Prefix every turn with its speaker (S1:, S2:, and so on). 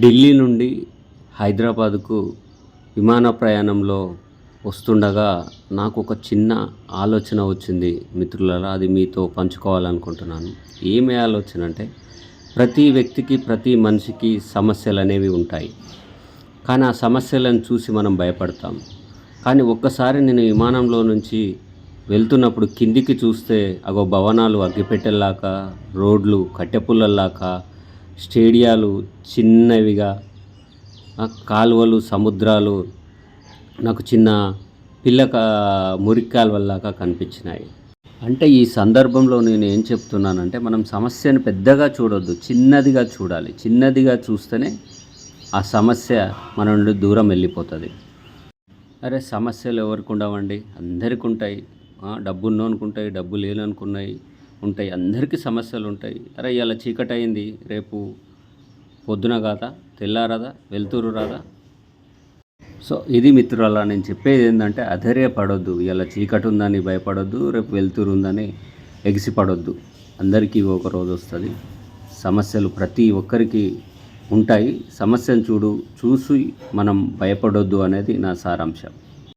S1: ఢిల్లీ నుండి హైదరాబాదుకు విమాన ప్రయాణంలో వస్తుండగా నాకు ఒక చిన్న ఆలోచన వచ్చింది మిత్రులారా అది మీతో పంచుకోవాలనుకుంటున్నాను. ఏమి ఆలోచన అంటే ప్రతి వ్యక్తికి ప్రతి మనిషికి సమస్యలు అనేవి ఉంటాయి. కానీ ఆ సమస్యలను చూసి మనం భయపడతాం. కానీ ఒక్కసారి నేను విమానంలో నుంచి వెళ్తున్నప్పుడు కిందికి చూస్తే అగో భవనాలు అగ్గిపెట్టెల్లాక రోడ్లు కట్టెపుల్లల్లాక స్టేడియాలు చిన్నవిగా కాలువలు సముద్రాలు నాకు చిన్న పిల్లక మురికి కాలువల్లాగా కనిపించినాయి. అంటే ఈ సందర్భంలో నేను ఏం చెప్తున్నానంటే మనం సమస్యను పెద్దగా చూడొద్దు చిన్నదిగా చూడాలి. చిన్నదిగా చూస్తేనే ఆ సమస్య మన నుండి దూరం వెళ్ళిపోతుంది. అరే సమస్యలు ఎవరికి ఉండవండి? అందరికి ఉంటాయి డబ్బు ఉన్నోనికి డబ్బు లేననుకున్నాయి. ఉంటాయి. అందరికీ సమస్యలు ఉంటాయి. అరే ఇలా చీకటి అయింది రేపు పొద్దున కాదా తెల్లారదా వెళ్తురు రాదా? సో ఇది మిత్రుల నేను చెప్పేది ఏంటంటే అధైర్యపడొద్దు. ఇలా చీకటి ఉందని భయపడొద్దు. రేపు వెళ్తురు ఉందని ఎగిసిపడొద్దు. అందరికీ ఒక రోజు వస్తుంది. సమస్యలు ప్రతి ఒక్కరికి ఉంటాయి. సమస్యను చూడు చూసి మనం భయపడొద్దు అనేది నా సారాంశం.